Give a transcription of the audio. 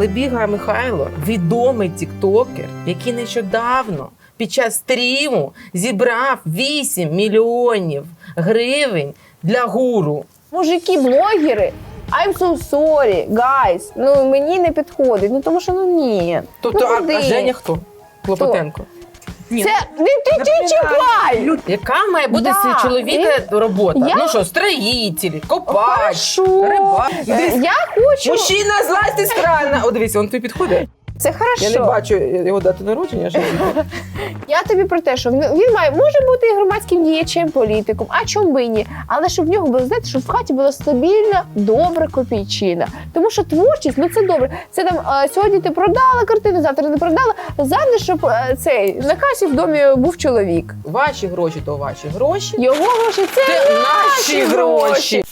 Лебіга Михайло відомий тіктокер, який нещодавно під час стріму зібрав 8 мільйонів гривень для гуру. Мужики, блогери. I'm so sorry, guys. Ну мені не підходить. Ну тому що ну ні. Тобто, ну, а, куди? а Женя хто? Клопотенко. Ні, Це не ти ти чіпай! Яка має бути Да, чоловіка робота? Я- Ну що, строїтель, копач, Хорошо. рибак. Е, Я хочу. Мужчина, злазьте з крана. О, дивіться, він тобі підходить. Це хорошо. Я не бачу його дату народження. що Я тобі про те, що він має може бути і громадським діячем, політиком, а чому би ні. Але щоб в нього було знаєте, щоб в хаті була стабільна, добра копійчина. Тому що творчість, ну це добре. Це там е, сьогодні ти продала картину, завтра не продала. Завжди, щоб е, цей на касі в домі був чоловік. Ваші гроші то ваші гроші. Його гроші це, Це наші гроші.